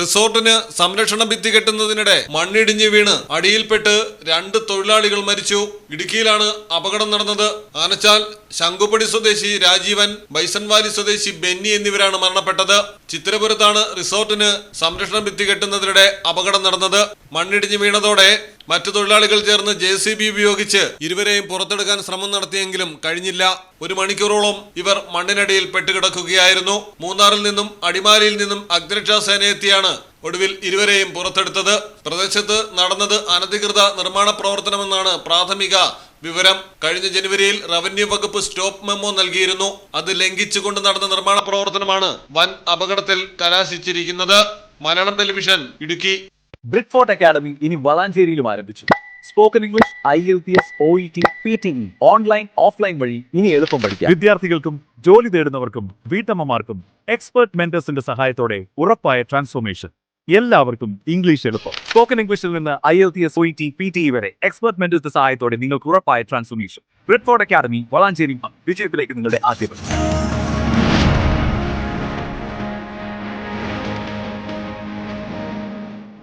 റിസോർട്ടിന് സംരക്ഷണ ഭിത്തി കെട്ടുന്നതിനിടെ മണ്ണിടിഞ്ഞ് വീണ് അടിയിൽപ്പെട്ട് രണ്ട് തൊഴിലാളികൾ മരിച്ചു. ഇടുക്കിയിലാണ് അപകടം നടന്നത്. ആനച്ചാൽ ശംഖുപടി സ്വദേശി രാജീവൻ ബൈസൺവാലി സ്വദേശി ബെന്നി എന്നിവരാണ് മരണപ്പെട്ടത്. ചിത്തിരപുരത്താണ് റിസോർട്ടിന് സംരക്ഷണ ഭിത്തി കെട്ടുന്നതിനിടെ അപകടം നടന്നത്. മണ്ണിടിഞ്ഞ് വീണതോടെ മറ്റു തൊഴിലാളികൾ ചേർന്ന് ജെ സി ബി ഉപയോഗിച്ച് ഇരുവരെയും പുറത്തെടുക്കാൻ ശ്രമം നടത്തിയെങ്കിലും കഴിഞ്ഞില്ല. ഒരു മണിക്കൂറോളം ഇവർ മണ്ണിനടിയിൽ പെട്ടുകിടക്കുകയായിരുന്നു. മൂന്നാറിൽ നിന്നും അടിമാലിയിൽ നിന്നും അഗ്നിരക്ഷാ സേന എത്തിയാണ് ഒടുവിൽ ഇരുവരെയും പുറത്തെടുത്തത്. പ്രദേശത്ത് നടന്നത് അനധികൃത നിർമ്മാണ പ്രവർത്തനമെന്നാണ് പ്രാഥമിക വിവരം കഴിഞ്ഞ ജനുവരിയിൽ റവന്യൂ വകുപ്പ് സ്റ്റോപ്പ് മെമ്മോ നൽകിയിരുന്നു. അത് ലംഘിച്ചുകൊണ്ട് നടന്ന നിർമ്മാണ പ്രവർത്തനമാണ് വൻ അപകടത്തിൽ കലാശിച്ചിരിക്കുന്നത്. Malayalam television Idukki. Bridfort academy ഇനി വളാഞ്ചേരിയിലും ആരംഭിച്ചു. Spoken English I L T S O E T P T E online offline വഴി ഇനി എളുപ്പം പഠിക്കാം. വിദ്യാർത്ഥികൾക്കും ജോലി തേടുന്നവർക്കും വീട്ടമ്മമാർക്കും എക്സ്പെർട്ട് മെന്റേഴ്സിന്റെ സഹായത്തോടെ ഉറപ്പായ ട്രാൻസ്ഫോർമേഷൻ എല്ലാവർക്കും ഇംഗ്ലീഷ് എളുപ്പം. സ്പോക്കൺ ഇംഗ്ലീഷിൽ നിന്ന് I L T S O T P T വരെ എക്സ്പെർട്ട് മെന്റേഴ്സിന്റെ സഹായത്തോടെ നിങ്ങൾക്ക് ഉറപ്പായ ട്രാൻസ്ഫോർമേഷൻ ബ്രിഡ്ഫോർഡ് അക്കാദമി വളാഞ്ചേരി വിജയത്തിലേക്ക് നിങ്ങളുടെ ആദ്യ